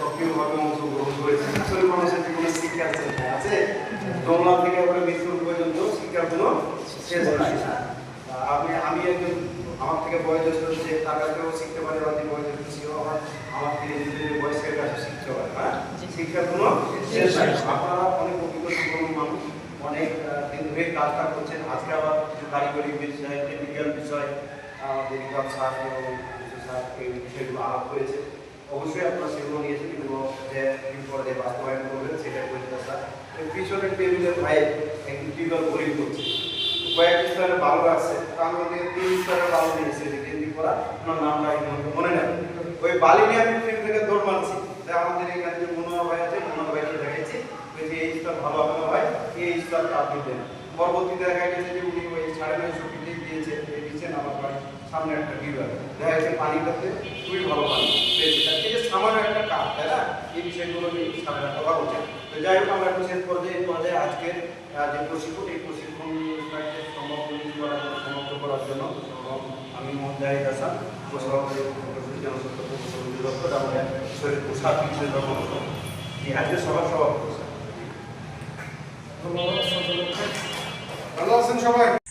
সক্রিয়ভাবে অংশগ্রহণ করেছে। আসলে মানুষের জীবনে শিক্ষার চেষ্টা আছে। জঙ্গলা থেকে করে মৃত্যুর পর্যন্ত শিক্ষার কোনো শেষ নাই আমি আমি একজন, আমার থেকে বয়োজ্যেষ্ঠ যে তার কাছেও শিখতে পারে, বা যে বয়োজ্যেষ্ঠ আমার আমার থেকে নিজেদের বয়সের কাছে শিখতে পারে হ্যাঁ? শিক্ষার কোনো শেষ নাই আপনারা অনেক অভিজ্ঞ মানুষ, অনেক দিন ধরে কাজটা করছেন। আজকে আবার কিছু কারিগরি বিষয় টেকনিক্যাল বিষয় আমাদের স্যার এবং স্যার এই বিষয়গুলো আলাপ করেছে অবশ্যই আপনারা সেগুলো নিয়েছেন কিন্তু যে বিপদে বাস্তবায়ন করবেন, সেটা এই পিছনের টেবিলের ভাই একটি টিউবওয়েল বোরিং করছে কয়েক স্তরের ভালো আছে তার মধ্যে তিন স্তরের ভালো দিয়েছে যে কেন্দ্রি করা আমার নামটা মনে নেই। ওই বালি নিয়ে আমি ফিল্ড থেকে দৌড় মারছি। তাই আমাদের এখানে যে মনোহর ভাই আছে, মনোহর ভাইকে দেখাইছি। যে এই স্তর ভালো না ভাই, এই স্তরটা আপনি দেন পরবর্তীতে দেখা গেছে যে উনি ওই সাড়ে নয়শো ফিটে দিয়েছে এই দিচ্ছেন আমার বাড়ি সামনে একটা টিউবওয়েল দেখা যাচ্ছে পানিটাতে খুবই ভালো পানি। পেয়েছে তার থেকে সামান্য একটা কাজ তাই না? এই বিষয়গুলো নিয়ে সামনে কথা বলছে। তো যাই হোক আমরা একটু শেষ পর্যায়ে পর্যায়ে আজকের যে প্রশিক্ষণ এই প্রশিক্ষণটাকে সমাপ্ত করার জন্য সমাপ্ত করার জন্য আমি মোহাম্মদ জাহিদ হাসান উপসভাপতি জনস্বাস্থ্য অধিদপ্তর আমাদের শরীর পোশাক বিষয় ব্যবস্থা এই আজকে সবার সভাপতি স্যার। ভালো আছেন সবাই?